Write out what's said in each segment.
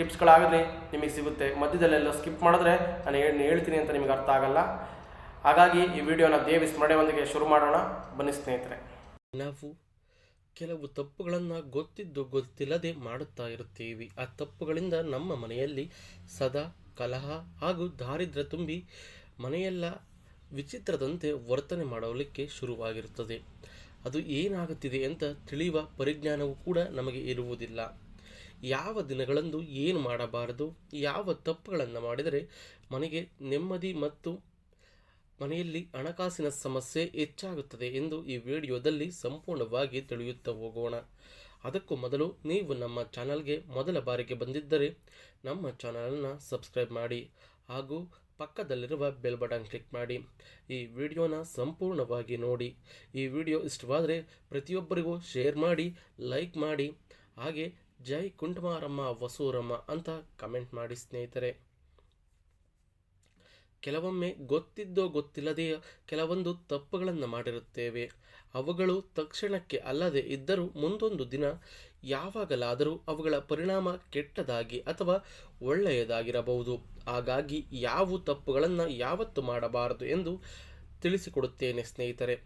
ಟಿಪ್ಸ್ಗಳಾಗಲಿ ನಿಮಗೆ ಸಿಗುತ್ತೆ. ಮಧ್ಯದಲ್ಲೆಲ್ಲ ಸ್ಕಿಪ್ ಮಾಡಿದ್ರೆ ನಾನು ಏನು ಹೇಳ್ತೀನಿ ಅಂತ ನಿಮಗೆ ಅರ್ಥ ಆಗಲ್ಲ. ಹಾಗಾಗಿ ಈ ವಿಡಿಯೋನ ದೇವಿ ಸ್ಮರಣೆಯೊಂದಿಗೆ ಶುರು ಮಾಡೋಣ. ಬನ್ನಿ ಸ್ನೇಹಿತರೆ. ನಾವು ಕೆಲವು ತಪ್ಪುಗಳನ್ನು ಗೊತ್ತಿದ್ದು ಗೊತ್ತಿಲ್ಲದೆ ಮಾಡುತ್ತಾ ಇರುತ್ತೀವಿ. ಆ ತಪ್ಪುಗಳಿಂದ ನಮ್ಮ ಮನೆಯಲ್ಲಿ ಸದಾ ಕಲಹ ಹಾಗೂ ದಾರಿದ್ರ್ಯ ತುಂಬಿ ಮನೆಯೆಲ್ಲ ವಿಚಿತ್ರದಂತೆ ವರ್ತನೆ ಮಾಡಲಿಕ್ಕೆ ಶುರುವಾಗಿರುತ್ತದೆ. ಅದು ಏನಾಗುತ್ತಿದೆ ಅಂತ ತಿಳಿಯುವ ಪರಿಜ್ಞಾನವೂ ಕೂಡ ನಮಗೆ ಇರುವುದಿಲ್ಲ. ಯಾವ ದಿನಗಳಂದು ಏನು ಮಾಡಬಾರದು? ಯಾವ ತಪ್ಪುಗಳನ್ನು ಮಾಡಿದರೆ ಮನೆಗೆ ನೆಮ್ಮದಿ ಮತ್ತು ಮನೆಯಲ್ಲಿ ಹಣಕಾಸಿನ ಸಮಸ್ಯೆ ಹೆಚ್ಚಾಗುತ್ತದೆ ಎಂದು ಈ ವಿಡಿಯೋದಲ್ಲಿ ಸಂಪೂರ್ಣವಾಗಿ ತಿಳಿಯುತ್ತಾ ಹೋಗೋಣ. ಅದಕ್ಕೂ ಮೊದಲು ನೀವು ನಮ್ಮ ಚಾನಲ್ಗೆ ಮೊದಲ ಬಾರಿಗೆ ಬಂದಿದ್ದರೆ ನಮ್ಮ ಚಾನಲನ್ನು ಸಬ್ಸ್ಕ್ರೈಬ್ ಮಾಡಿ ಹಾಗೂ ಪಕ್ಕದಲ್ಲಿರುವ ಬೆಲ್ ಬಟನ್ ಕ್ಲಿಕ್ ಮಾಡಿ. ಈ ವಿಡಿಯೋನ ಸಂಪೂರ್ಣವಾಗಿ ನೋಡಿ. ಈ ವಿಡಿಯೋ ಇಷ್ಟವಾದರೆ ಪ್ರತಿಯೊಬ್ಬರಿಗೂ ಶೇರ್ ಮಾಡಿ, ಲೈಕ್ ಮಾಡಿ, ಹಾಗೆ ಜೈ ಕುಂಟಮಾರಮ್ಮ ವಸೂರಮ್ಮ ಅಂತ ಕಮೆಂಟ್ ಮಾಡಿ ಸ್ನೇಹಿತರೆ. ಕೆಲವೊಮ್ಮೆ ಗೊತ್ತಿದ್ದೋ ಗೊತ್ತಿಲ್ಲದೆಯೋ ಕೆಲವೊಂದು ತಪ್ಪುಗಳನ್ನು ಮಾಡಿರುತ್ತೇವೆ. ಅವುಗಳು ತಕ್ಷಣಕ್ಕೆ ಅಲ್ಲದೆ ಇದ್ದರೂ ಮುಂದೊಂದು ದಿನ ಯಾವಾಗಲಾದರೂ ಅವುಗಳ ಪರಿಣಾಮ ಕೆಟ್ಟದಾಗಿ ಅಥವಾ ಒಳ್ಳೆಯದಾಗಿರಬಹುದು. ಹಾಗಾಗಿ ಯಾವ ತಪ್ಪುಗಳನ್ನು ಯಾವತ್ತು ಮಾಡಬಾರದು ಎಂದು ತಿಳಿಸಿಕೊಡುತ್ತೇನೆ ಸ್ನೇಹಿತರೆ.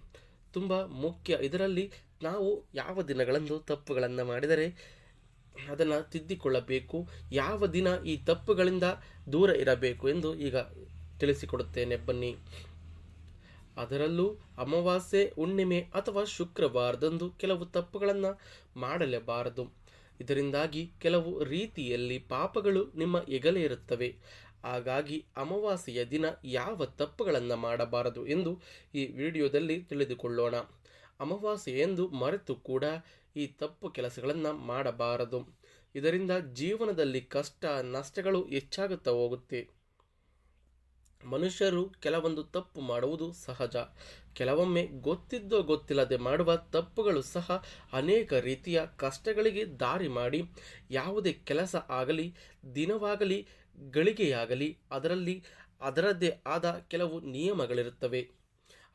ತುಂಬ ಮುಖ್ಯ. ಇದರಲ್ಲಿ ನಾವು ಯಾವ ದಿನಗಳಂದು ತಪ್ಪುಗಳನ್ನು ಮಾಡಿದರೆ ಅದನ್ನು ತಿದ್ದಿಕೊಳ್ಳಬೇಕು. ಯಾವ ದಿನ ಈ ತಪ್ಪುಗಳಿಂದ ದೂರ ಇರಬೇಕು ಎಂದು ಈಗ ತಿಳಿಸಿಕೊಡುತ್ತೇನೆ ಬನ್ನಿ. ಅದರಲ್ಲೂ ಅಮಾವಾಸ್ಯೆ, ಹುಣ್ಣಿಮೆ ಅಥವಾ ಶುಕ್ರವಾರದಂದು ಕೆಲವು ತಪ್ಪುಗಳನ್ನು ಮಾಡಲೇಬಾರದು. ಇದರಿಂದಾಗಿ ಕೆಲವು ರೀತಿಯಲ್ಲಿ ಪಾಪಗಳು ನಿಮ್ಮ ಎಗಲೇ ಇರುತ್ತವೆ. ಹಾಗಾಗಿ ಅಮಾವಾಸ್ಯೆಯ ದಿನ ಯಾವ ತಪ್ಪುಗಳನ್ನು ಮಾಡಬಾರದು ಎಂದು ಈ ವಿಡಿಯೋದಲ್ಲಿ ತಿಳಿದುಕೊಳ್ಳೋಣ. ಅಮಾವಾಸ್ಯೆ ಎಂದು ಮರೆತು ಕೂಡ ಈ ತಪ್ಪು ಕೆಲಸಗಳನ್ನು ಮಾಡಬಾರದು. ಇದರಿಂದ ಜೀವನದಲ್ಲಿ ಕಷ್ಟ, ನಷ್ಟಗಳು ಹೆಚ್ಚಾಗುತ್ತಾ ಹೋಗುತ್ತೆ. ಮನುಷ್ಯರು ಕೆಲವೊಂದು ತಪ್ಪು ಮಾಡುವುದು ಸಹಜ. ಕೆಲವೊಮ್ಮೆ ಗೊತ್ತಿದ್ದೋ ಗೊತ್ತಿಲ್ಲದೆ ಮಾಡುವ ತಪ್ಪುಗಳು ಸಹ ಅನೇಕ ರೀತಿಯ ಕಷ್ಟಗಳಿಗೆ ದಾರಿ ಮಾಡಿ ಯಾವುದೇ ಕೆಲಸ ಆಗಲಿ, ದಿನವಾಗಲಿ, ಗಳಿಗೆಯಾಗಲಿ ಅದರಲ್ಲಿ ಅದರದ್ದೇ ಆದ ಕೆಲವು ನಿಯಮಗಳಿರುತ್ತವೆ.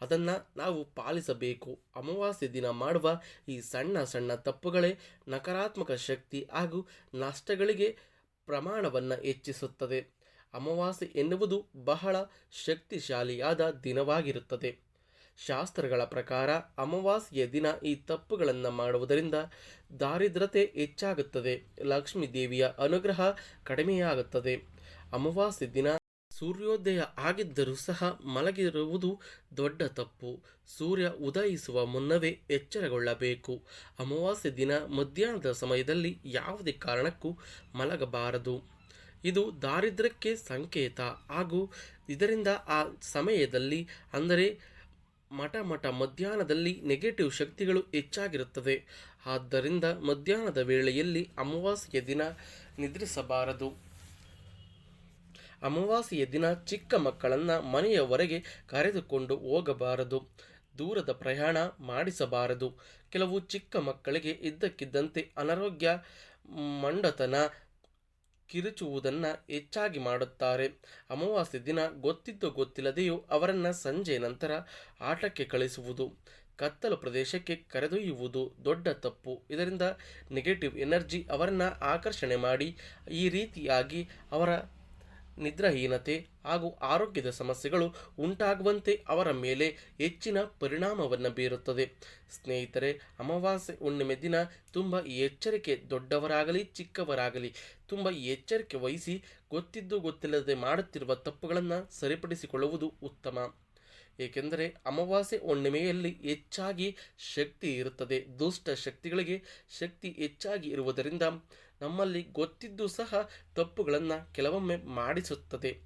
ಅದನ್ನು ನಾವು ಪಾಲಿಸಬೇಕು. ಅಮಾವಾಸ್ಯೆ ದಿನ ಮಾಡುವ ಈ ಸಣ್ಣ ಸಣ್ಣ ತಪ್ಪುಗಳೇ ನಕಾರಾತ್ಮಕ ಶಕ್ತಿ ಹಾಗೂ ನಷ್ಟಗಳಿಗೆ ಪ್ರಮಾಣವನ್ನು ಹೆಚ್ಚಿಸುತ್ತದೆ. ಅಮಾವಾಸ್ಯೆ ಎನ್ನುವುದು ಬಹಳ ಶಕ್ತಿಶಾಲಿಯಾದ ದಿನವಾಗಿರುತ್ತದೆ. ಶಾಸ್ತ್ರಗಳ ಪ್ರಕಾರ ಅಮಾವಾಸ್ಯೆಯ ದಿನ ಈ ತಪ್ಪುಗಳನ್ನು ಮಾಡುವುದರಿಂದ ದಾರಿದ್ರತೆ ಹೆಚ್ಚಾಗುತ್ತದೆ. ಲಕ್ಷ್ಮೀ ದೇವಿಯ ಅನುಗ್ರಹ ಕಡಿಮೆಯಾಗುತ್ತದೆ. ಅಮಾವಾಸ್ಯೆ ದಿನ ಸೂರ್ಯೋದಯ ಆಗಿದ್ದರೂ ಸಹ ಮಲಗಿರುವುದು ದೊಡ್ಡ ತಪ್ಪು. ಸೂರ್ಯ ಉದಯಿಸುವ ಮುನ್ನವೇ ಎಚ್ಚರಗೊಳ್ಳಬೇಕು. ಅಮಾವಾಸ್ಯೆ ದಿನ ಮಧ್ಯಾಹ್ನದ ಸಮಯದಲ್ಲಿ ಯಾವುದೇ ಕಾರಣಕ್ಕೂ ಮಲಗಬಾರದು. ಇದು ದಾರಿದ್ರ್ಯಕ್ಕೆ ಸಂಕೇತ ಹಾಗೂ ಇದರಿಂದ ಆ ಸಮಯದಲ್ಲಿ ಅಂದರೆ ಮಠ ಮಠ ಮಧ್ಯಾಹ್ನದಲ್ಲಿ ನೆಗೆಟಿವ್ ಶಕ್ತಿಗಳು ಹೆಚ್ಚಾಗಿರುತ್ತದೆ ಆದ್ದರಿಂದ ಮಧ್ಯಾಹ್ನದ ವೇಳೆಯಲ್ಲಿ ಅಮಾವಾಸ್ಯೆಯ ದಿನ ನಿದ್ರಿಸಬಾರದು. ಅಮಾವಾಸ್ಯೆಯ ದಿನ ಚಿಕ್ಕ ಮಕ್ಕಳನ್ನು ಮನೆಯವರೆಗೆ ಕರೆದುಕೊಂಡು ಹೋಗಬಾರದು. ದೂರದ ಪ್ರಯಾಣ ಮಾಡಿಸಬಾರದು. ಕೆಲವು ಚಿಕ್ಕ ಮಕ್ಕಳಿಗೆ ಇದ್ದಕ್ಕಿದ್ದಂತೆ ಅನಾರೋಗ್ಯ, ಮಂಡತನ ಕಿರುಚುವುದನ್ನು ಹೆಚ್ಚಾಗಿ ಮಾಡುತ್ತಾರೆ. ಅಮಾವಾಸ್ಯೆ ದಿನ ಗೊತ್ತಿದ್ದು ಗೊತ್ತಿಲ್ಲದೆಯೂ ಅವರನ್ನು ಸಂಜೆ ನಂತರ ಆಟಕ್ಕೆ ಕಳಿಸುವುದು, ಕತ್ತಲು ಪ್ರದೇಶಕ್ಕೆ ಕರೆದೊಯ್ಯುವುದು ದೊಡ್ಡ ತಪ್ಪು. ಇದರಿಂದ ನೆಗೆಟಿವ್ ಎನರ್ಜಿ ಅವರನ್ನು ಆಕರ್ಷಣೆ ಮಾಡಿ ಈ ರೀತಿಯಾಗಿ ಅವರ ನಿದ್ರಾಹೀನತೆ ಹಾಗೂ ಆರೋಗ್ಯದ ಸಮಸ್ಯೆಗಳು ಉಂಟಾಗುವಂತೆ ಅವರ ಮೇಲೆ ಹೆಚ್ಚಿನ ಪರಿಣಾಮವನ್ನು ಬೀರುತ್ತದೆ. ಸ್ನೇಹಿತರೆ, ಅಮಾವಾಸ್ಯೆ ಹುಣ್ಣಿಮೆ ದಿನ ತುಂಬ ಎಚ್ಚರಿಕೆ ದೊಡ್ಡವರಾಗಲಿ, ಚಿಕ್ಕವರಾಗಲಿ, ತುಂಬ ಎಚ್ಚರಿಕೆ ವಹಿಸಿ ಗೊತ್ತಿದ್ದು ಗೊತ್ತಿಲ್ಲದೆ ಮಾಡುತ್ತಿರುವ ತಪ್ಪುಗಳನ್ನು ಸರಿಪಡಿಸಿಕೊಳ್ಳುವುದು ಉತ್ತಮ. ಏಕೆಂದರೆ, ಅಮಾವಾಸ್ಯೆ ಹುಣ್ಣಿಮೆಯಲ್ಲಿ ಹೆಚ್ಚಾಗಿ ಶಕ್ತಿ ಇರುತ್ತದೆ. ದುಷ್ಟ ಶಕ್ತಿಗಳಿಗೆ ಶಕ್ತಿ ಹೆಚ್ಚಾಗಿ ಇರುವುದರಿಂದ ನಮ್ಮಲ್ಲಿ ಗೊತ್ತಿದ್ದು ಸಹ ತಪ್ಪುಗಳನ್ನು ಕೆಲವೊಮ್ಮೆ ಮಾಡಿಸುತ್ತದೆ.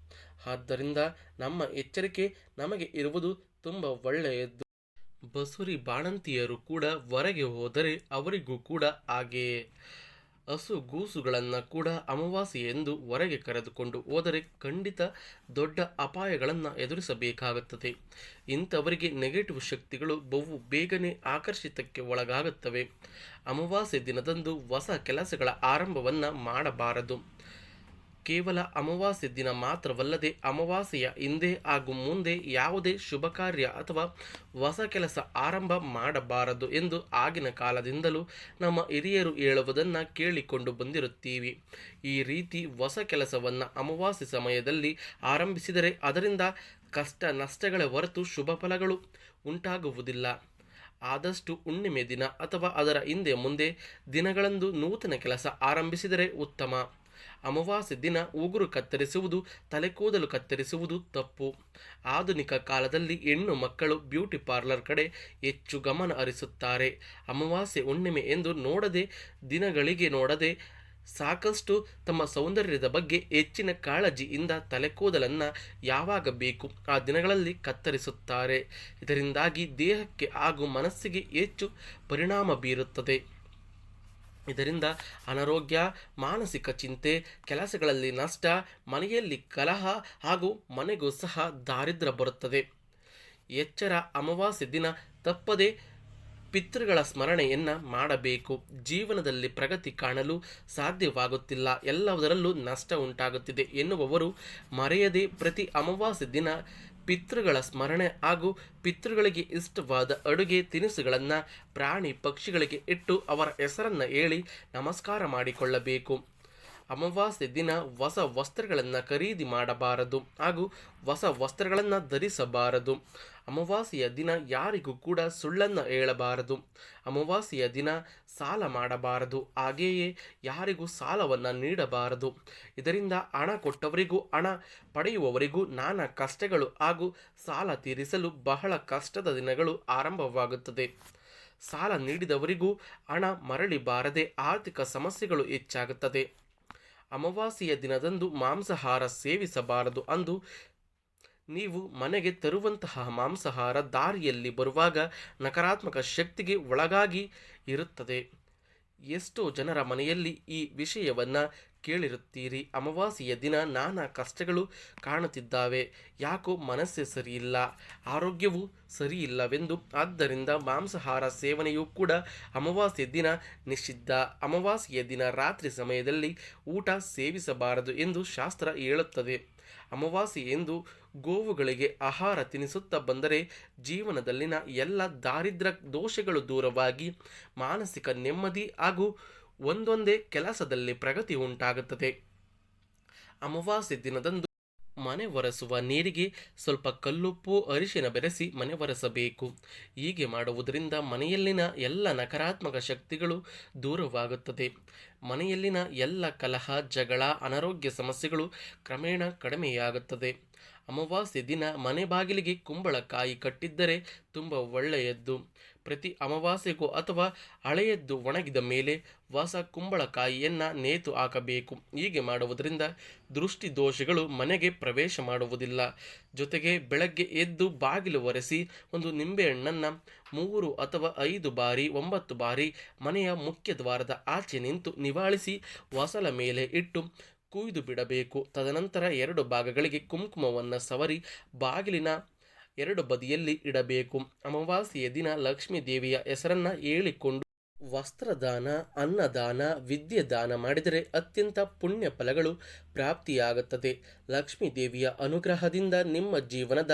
ಆದ್ದರಿಂದ ನಮ್ಮ ಎಚ್ಚರಿಕೆ ನಮಗೆ ಇರುವುದು ತುಂಬ ಒಳ್ಳೆಯದು. ಬಸುರಿ ಬಾಣಂತಿಯರು ಕೂಡ ಹೊರಗೆ ಹೋದರೆ ಅವರಿಗೂ ಕೂಡ ಹಾಗೆಯೇ. ಹಸು ಗೂಸುಗಳನ್ನು ಕೂಡ ಅಮಾವಾಸ್ಯೆ ಎಂದು ಹೊರಗೆ ಕರೆದುಕೊಂಡು ಹೋದರೆ ಖಂಡಿತ ದೊಡ್ಡ ಅಪಾಯಗಳನ್ನು ಎದುರಿಸಬೇಕಾಗುತ್ತದೆ. ಇಂಥವರಿಗೆ ನೆಗೆಟಿವ್ ಶಕ್ತಿಗಳು ಬಹು ಬೇಗನೆ ಆಕರ್ಷಿತಕ್ಕೆ ಒಳಗಾಗುತ್ತವೆ. ಅಮಾವಾಸ್ಯೆ ದಿನದಂದು ಹೊಸ ಕೆಲಸಗಳ ಆರಂಭವನ್ನು ಮಾಡಬಾರದು. ಕೇವಲ ಅಮಾವಾಸ್ಯೆ ದಿನ ಮಾತ್ರವಲ್ಲದೆ ಅಮಾವಾಸ್ಯೆಯ ಹಿಂದೆ ಹಾಗೂ ಮುಂದೆ ಯಾವುದೇ ಶುಭ ಕಾರ್ಯ ಅಥವಾ ಹೊಸ ಕೆಲಸ ಆರಂಭ ಮಾಡಬಾರದು ಎಂದು ಆಗಿನ ಕಾಲದಿಂದಲೂ ನಮ್ಮ ಹಿರಿಯರು ಹೇಳುವುದನ್ನು ಕೇಳಿಕೊಂಡು ಬಂದಿರುತ್ತೀವಿ. ಈ ರೀತಿ ಹೊಸ ಕೆಲಸವನ್ನು ಅಮಾವಾಸ್ಯ ಸಮಯದಲ್ಲಿ ಆರಂಭಿಸಿದರೆ ಅದರಿಂದ ಕಷ್ಟ ನಷ್ಟಗಳ ಹೊರತು ಶುಭ ಫಲಗಳು ಉಂಟಾಗುವುದಿಲ್ಲ. ಆದಷ್ಟು ಹುಣ್ಣಿಮೆ ದಿನ ಅಥವಾ ಅದರ ಹಿಂದೆ ಮುಂದೆ ದಿನಗಳಂದು ನೂತನ ಕೆಲಸ ಆರಂಭಿಸಿದರೆ ಉತ್ತಮ. ಅಮಾವಾಸ್ಯೆ ದಿನ ಉಗುರು ಕತ್ತರಿಸುವುದು, ತಲೆಕೂದಲು ಕತ್ತರಿಸುವುದು ತಪ್ಪು. ಆಧುನಿಕ ಕಾಲದಲ್ಲಿ ಹೆಣ್ಣು ಮಕ್ಕಳು ಬ್ಯೂಟಿ ಪಾರ್ಲರ್ ಕಡೆ ಹೆಚ್ಚು ಗಮನ ಹರಿಸುತ್ತಾರೆ. ಅಮಾವಾಸ್ಯೆ ಹುಣ್ಣಿಮೆ ಎಂದು ನೋಡದೆ, ದಿನಗಳಿಗೆ ನೋಡದೆ ಸಾಕಷ್ಟು ತಮ್ಮ ಸೌಂದರ್ಯದ ಬಗ್ಗೆ ಹೆಚ್ಚಿನ ಕಾಳಜಿಯಿಂದ ತಲೆಕೂದಲನ್ನು ಯಾವಾಗ ಬೇಕು ಆ ದಿನಗಳಲ್ಲಿ ಕತ್ತರಿಸುತ್ತಾರೆ. ಇದರಿಂದಾಗಿ ದೇಹಕ್ಕೆ ಹಾಗೂ ಮನಸ್ಸಿಗೆ ಹೆಚ್ಚು ಪರಿಣಾಮ ಬೀರುತ್ತದೆ. ಇದರಿಂದ ಅನಾರೋಗ್ಯ, ಮಾನಸಿಕ ಚಿಂತೆ, ಕೆಲಸಗಳಲ್ಲಿ ನಷ್ಟ, ಮನೆಯಲ್ಲಿ ಕಲಹ ಹಾಗೂ ಮನೆಗೂ ಸಹ ದಾರಿದ್ರ್ಯ ಬರುತ್ತದೆ. ಎಚ್ಚರ ಅಮಾವಾಸ್ಯೆ ದಿನ ತಪ್ಪದೆ ಪಿತೃಗಳ ಸ್ಮರಣೆಯನ್ನು ಮಾಡಬೇಕು. ಜೀವನದಲ್ಲಿ ಪ್ರಗತಿ ಕಾಣಲು ಸಾಧ್ಯವಾಗುತ್ತಿಲ್ಲ. ಎಲ್ಲದರಲ್ಲೂ ನಷ್ಟ ಉಂಟಾಗುತ್ತಿದೆ ಎನ್ನುವವರು ಮರೆಯದೆ ಪ್ರತಿ ಅಮಾವಾಸ್ಯ ದಿನ ಪಿತೃಗಳ ಸ್ಮರಣೆ ಹಾಗೂ ಪಿತೃಗಳಿಗೆ ಇಷ್ಟವಾದ ಅಡುಗೆ ತಿನಿಸುಗಳನ್ನು ಪ್ರಾಣಿ ಪಕ್ಷಿಗಳಿಗೆ ಇಟ್ಟು ಅವರ ಹೆಸರನ್ನು ಹೇಳಿ ನಮಸ್ಕಾರ ಮಾಡಿಕೊಳ್ಳಬೇಕು. ಅಮಾವಾಸ್ಯೆ ದಿನ ಹೊಸ ವಸ್ತ್ರಗಳನ್ನು ಖರೀದಿ ಮಾಡಬಾರದು ಹಾಗೂ ಹೊಸ ವಸ್ತ್ರಗಳನ್ನು ಧರಿಸಬಾರದು. ಅಮಾವಾಸ್ಯೆಯ ದಿನ ಯಾರಿಗೂ ಕೂಡ ಸುಳ್ಳನ್ನು ಹೇಳಬಾರದು. ಅಮಾವಾಸ್ಯೆಯ ದಿನ ಸಾಲ ಮಾಡಬಾರದು. ಹಾಗೆಯೇ ಯಾರಿಗೂ ಸಾಲವನ್ನು ನೀಡಬಾರದು. ಇದರಿಂದ ಹಣ ಕೊಟ್ಟವರಿಗೂ ಹಣ, ಪಡೆಯುವವರಿಗೂ ನಾನಾ ಕಷ್ಟಗಳು ಹಾಗೂ ಸಾಲ ತೀರಿಸಲು ಬಹಳ ಕಷ್ಟದ ದಿನಗಳು ಆರಂಭವಾಗುತ್ತದೆ. ಸಾಲ ನೀಡಿದವರಿಗೂ ಹಣ ಮರಳಿ ಬಾರದೆ ಆರ್ಥಿಕ ಸಮಸ್ಯೆಗಳು ಹೆಚ್ಚಾಗುತ್ತದೆ. ಅಮಾವಾಸ್ಯೆಯ ದಿನದಂದು ಮಾಂಸಾಹಾರ ಸೇವಿಸಬಾರದು ಅಂದು ನೀವು ಮನೆಗೆ ತರುವಂತಹ ಮಾಂಸಾಹಾರ ದಾರಿಯಲ್ಲಿ ಬರುವಾಗ ನಕಾರಾತ್ಮಕ ಶಕ್ತಿಗೆ ಒಳಗಾಗಿ ಇರುತ್ತದೆ. ಎಷ್ಟೋ ಜನರ ಮನೆಯಲ್ಲಿ ಈ ವಿಷಯವನ್ನು ಕೇಳಿರುತ್ತೀರಿ. ಅಮಾವಾಸ್ಯೆಯ ದಿನ ನಾನಾ ಕಷ್ಟಗಳು ಕಾಣುತ್ತಿದ್ದಾವೆ. ಯಾಕೋ ಮನಸ್ಸೇ ಸರಿಯಿಲ್ಲ. ಆರೋಗ್ಯವೂ ಸರಿಯಿಲ್ಲವೆಂದು. ಆದ್ದರಿಂದ ಮಾಂಸಾಹಾರ ಸೇವನೆಯೂ ಕೂಡ ಅಮಾವಾಸ್ಯೆ ದಿನ ನಿಷಿದ್ಧ. ಅಮಾವಾಸ್ಯೆಯ ದಿನ ರಾತ್ರಿ ಸಮಯದಲ್ಲಿ ಊಟ ಸೇವಿಸಬಾರದು ಎಂದು ಶಾಸ್ತ್ರ ಹೇಳುತ್ತದೆ. ಅಮಾವಾಸ್ಯೆ ಎಂದು ಗೋವುಗಳಿಗೆ ಆಹಾರ ತಿನಿಸುತ್ತಾ ಬಂದರೆ ಜೀವನದಲ್ಲಿನ ಎಲ್ಲ ದಾರಿದ್ರ್ಯ ದೋಷಗಳು ದೂರವಾಗಿ ಮಾನಸಿಕ ನೆಮ್ಮದಿ ಹಾಗೂ ಒಂದೊಂದೇ ಕೆಲಸದಲ್ಲಿ ಪ್ರಗತಿ ಉಂಟಾಗುತ್ತದೆ. ಅಮಾವಾಸ್ಯ ದಿನದಂದು ಮನೆ ಒರೆಸುವ ನೀರಿಗೆ ಸ್ವಲ್ಪ ಕಲ್ಲುಪ್ಪು, ಅರಿಶಿನ ಬೆರೆಸಿ ಮನೆ ಒರೆಸಬೇಕು. ಹೀಗೆ ಮಾಡುವುದರಿಂದ ಮನೆಯಲ್ಲಿನ ಎಲ್ಲ ನಕಾರಾತ್ಮಕ ಶಕ್ತಿಗಳು ದೂರವಾಗುತ್ತದೆ. ಮನೆಯಲ್ಲಿನ ಎಲ್ಲ ಕಲಹ, ಜಗಳ, ಅನಾರೋಗ್ಯ ಸಮಸ್ಯೆಗಳು ಕ್ರಮೇಣ ಕಡಿಮೆಯಾಗುತ್ತದೆ. ಅಮಾವಾಸ್ಯೆ ದಿನ ಮನೆ ಬಾಗಿಲಿಗೆ ಕುಂಬಳಕಾಯಿ ಕಟ್ಟಿದ್ದರೆ ತುಂಬ ಒಳ್ಳೆಯದ್ದು. ಪ್ರತಿ ಅಮಾವಾಸ್ಯೆಗೂ ಅಥವಾ ಹಳೆಯದ್ದು ಒಣಗಿದ ಮೇಲೆ ಹೊಸ ಕುಂಬಳಕಾಯಿಯನ್ನು ನೇತು ಹಾಕಬೇಕು. ಹೀಗೆ ಮಾಡುವುದರಿಂದ ದೃಷ್ಟಿ ದೋಷಗಳು ಮನೆಗೆ ಪ್ರವೇಶ ಮಾಡುವುದಿಲ್ಲ. ಜೊತೆಗೆ ಬೆಳಗ್ಗೆ ಎದ್ದು ಬಾಗಿಲು ಒರೆಸಿ ಒಂದು ನಿಂಬೆಹಣ್ಣನ್ನು ಮೂರು ಅಥವಾ ಐದು ಬಾರಿ, ಒಂಬತ್ತು ಬಾರಿ ಮನೆಯ ಮುಖ್ಯ ದ್ವಾರದ ಆಚೆ ನಿಂತು ನಿವಾಳಿಸಿ ಹೊಸಲ ಮೇಲೆ ಇಟ್ಟು ಕುಯ್ದು ಬಿಡಬೇಕು. ತದನಂತರ ಎರಡು ಭಾಗಗಳಿಗೆ ಕುಂಕುಮವನ್ನು ಸವರಿ ಬಾಗಿಲಿನ ಎರಡು ಬದಿಯಲ್ಲಿ ಇಡಬೇಕು. ಅಮಾವಾಸ್ಯೆಯ ದಿನ ಲಕ್ಷ್ಮೀ ದೇವಿಯ ಹೆಸರನ್ನು ಹೇಳಿಕೊಂಡು ವಸ್ತ್ರದಾನ, ಅನ್ನದಾನ ವಿದ್ಯೆ ದಾನ ಮಾಡಿದರೆ ಅತ್ಯಂತ ಪುಣ್ಯ ಫಲಗಳು ಪ್ರಾಪ್ತಿಯಾಗುತ್ತದೆ. ಲಕ್ಷ್ಮೀ ದೇವಿಯ ಅನುಗ್ರಹದಿಂದ ನಿಮ್ಮ ಜೀವನದ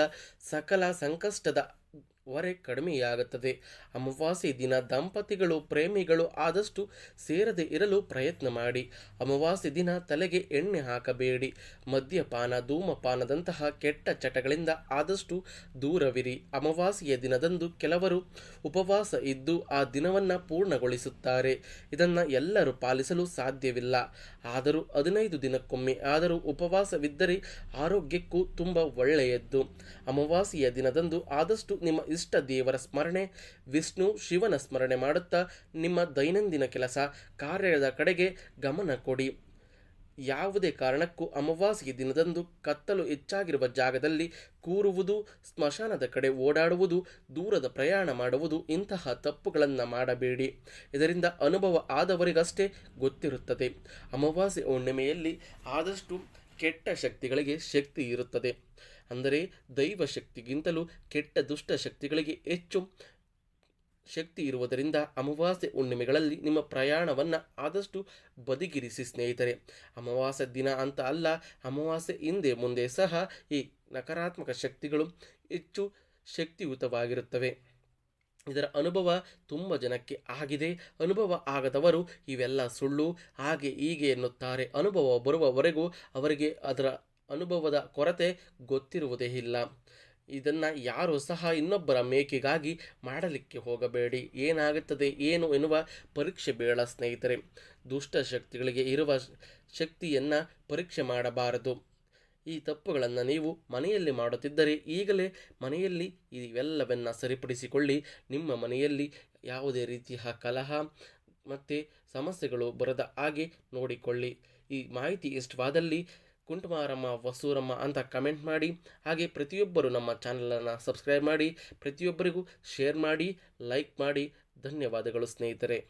ಸಕಲ ಸಂಕಷ್ಟದ ಹೊರೆ ಕಡಿಮೆಯಾಗುತ್ತದೆ. ಅಮಾವಾಸ್ಯೆ ದಿನ ದಂಪತಿಗಳು, ಪ್ರೇಮಿಗಳು ಆದಷ್ಟು ಸೇರದೆ ಇರಲು ಪ್ರಯತ್ನ ಮಾಡಿ. ಅಮಾವಾಸ್ಯೆ ದಿನ ತಲೆಗೆ ಎಣ್ಣೆ ಹಾಕಬೇಡಿ. ಮದ್ಯಪಾನ, ಧೂಮಪಾನದಂತಹ ಕೆಟ್ಟ ಚಟಗಳಿಂದ ಆದಷ್ಟು ದೂರವಿರಿ. ಅಮಾವಾಸ್ಯೆಯ ದಿನದಂದು ಕೆಲವರು ಉಪವಾಸ ಇದ್ದು ಆ ದಿನವನ್ನು ಪೂರ್ಣಗೊಳಿಸುತ್ತಾರೆ. ಇದನ್ನು ಎಲ್ಲರೂ ಪಾಲಿಸಲು ಸಾಧ್ಯವಿಲ್ಲ. ಆದರೂ ಹದಿನೈದು ದಿನಕ್ಕೊಮ್ಮೆ ಆದರೂ ಉಪವಾಸವಿದ್ದರೆ ಆರೋಗ್ಯಕ್ಕೂ ತುಂಬ ಒಳ್ಳೆಯದ್ದು. ಅಮಾವಾಸ್ಯೆಯ ದಿನದಂದು ಆದಷ್ಟು ನಿಮ್ಮ ಇಷ್ಟ ದೇವರ ಸ್ಮರಣೆ. ವಿಷ್ಣು ಶಿವನ ಸ್ಮರಣೆ ಮಾಡುತ್ತಾ ನಿಮ್ಮ ದೈನಂದಿನ ಕೆಲಸ ಕಾರ್ಯದ ಕಡೆಗೆ ಗಮನ ಕೊಡಿ. ಯಾವುದೇ ಕಾರಣಕ್ಕೂ ಅಮಾವಾಸ್ಯೆ ದಿನದಂದು ಕತ್ತಲು ಹೆಚ್ಚಾಗಿರುವ ಜಾಗದಲ್ಲಿ ಕೂರುವುದು, ಸ್ಮಶಾನದ ಕಡೆ ಓಡಾಡುವುದು, ದೂರದ ಪ್ರಯಾಣ ಮಾಡುವುದು ಇಂತಹ ತಪ್ಪುಗಳನ್ನು ಮಾಡಬೇಡಿ. ಇದರಿಂದ ಅನುಭವ ಆದವರಿಗಷ್ಟೇ ಗೊತ್ತಿರುತ್ತದೆ. ಅಮಾವಾಸ್ಯೆ ಹುಣ್ಣಿಮೆಯಲ್ಲಿ ಆದಷ್ಟು ಕೆಟ್ಟ ಶಕ್ತಿಗಳಿಗೆ ಶಕ್ತಿ ಇರುತ್ತದೆ. ಅಂದರೆ ದೈವ ಶಕ್ತಿಗಿಂತಲೂ ಕೆಟ್ಟ ದುಷ್ಟ ಶಕ್ತಿಗಳಿಗೆ ಹೆಚ್ಚು ಶಕ್ತಿ ಇರುವುದರಿಂದ ಅಮಾವಾಸ್ಯೆ ಹುಣ್ಣಿಮೆಗಳಲ್ಲಿ ನಿಮ್ಮ ಪ್ರಯಾಣವನ್ನು ಆದಷ್ಟು ಬದಿಗಿರಿಸಿ ಸ್ನೇಹಿತರೆ. ಅಮಾವಾಸ್ಯ ದಿನ ಅಂತ ಅಲ್ಲ, ಅಮಾವಾಸ್ಯೆ ಹಿಂದೆ ಮುಂದೆ ಸಹ ಈ ನಕಾರಾತ್ಮಕ ಶಕ್ತಿಗಳು ಹೆಚ್ಚು ಶಕ್ತಿಯುತವಾಗಿರುತ್ತವೆ. ಇದರ ಅನುಭವ ತುಂಬ ಜನಕ್ಕೆ ಆಗಿದೆ. ಅನುಭವ ಆಗದವರು ಇವೆಲ್ಲ ಸುಳ್ಳು, ಹಾಗೆ ಹೀಗೆ ಎನ್ನುತ್ತಾರೆ. ಅನುಭವ ಬರುವವರೆಗೂ ಅವರಿಗೆ ಅದರ ಅನುಭವದ ಕೊರತೆ ಗೊತ್ತಿರುವುದೇ ಇಲ್ಲ. ಇದನ್ನು ಯಾರು ಸಹ ಇನ್ನೊಬ್ಬರ ಮೇಕೆಗಾಗಿ ಮಾಡಲಿಕ್ಕೆ ಹೋಗಬೇಡಿ. ಏನಾಗುತ್ತದೆ, ಏನು ಎನ್ನುವ ಪರೀಕ್ಷೆ ಬೇಡ ಸ್ನೇಹಿತರೆ. ದುಷ್ಟ ಶಕ್ತಿಗಳಿಗೆ ಇರುವ ಶಕ್ತಿಯನ್ನು ಪರೀಕ್ಷೆ ಮಾಡಬಾರದು. ಈ ತಪ್ಪುಗಳನ್ನು ನೀವು ಮನೆಯಲ್ಲಿ ಮಾಡುತ್ತಿದ್ದರೆ ಈಗಲೇ ಮನೆಯಲ್ಲಿ ಇವೆಲ್ಲವನ್ನು ಸರಿಪಡಿಸಿಕೊಳ್ಳಿ. ನಿಮ್ಮ ಮನೆಯಲ್ಲಿ ಯಾವುದೇ ರೀತಿಯ ಕಲಹ ಮತ್ತು ಸಮಸ್ಯೆಗಳು ಬರದ ಹಾಗೆ ನೋಡಿಕೊಳ್ಳಿ. ಈ ಮಾಹಿತಿ ಇಷ್ಟವಾದಲ್ಲಿ ಕುಂಟುಮಾರಮ್ಮ, ವಸೂರಮ್ಮ ಅಂತ ಕಮೆಂಟ್ ಮಾಡಿ, ಹಾಗೆ ಪ್ರತಿಯೊಬ್ಬರು ನಮ್ಮ ಚಾನಲನ್ನು ಸಬ್ಸ್ಕ್ರೈಬ್ ಮಾಡಿ, ಪ್ರತಿಯೊಬ್ಬರಿಗೂ ಶೇರ್ ಮಾಡಿ ಲೈಕ್ ಮಾಡಿ, ಧನ್ಯವಾದಗಳು ಸ್ನೇಹಿತರೆ.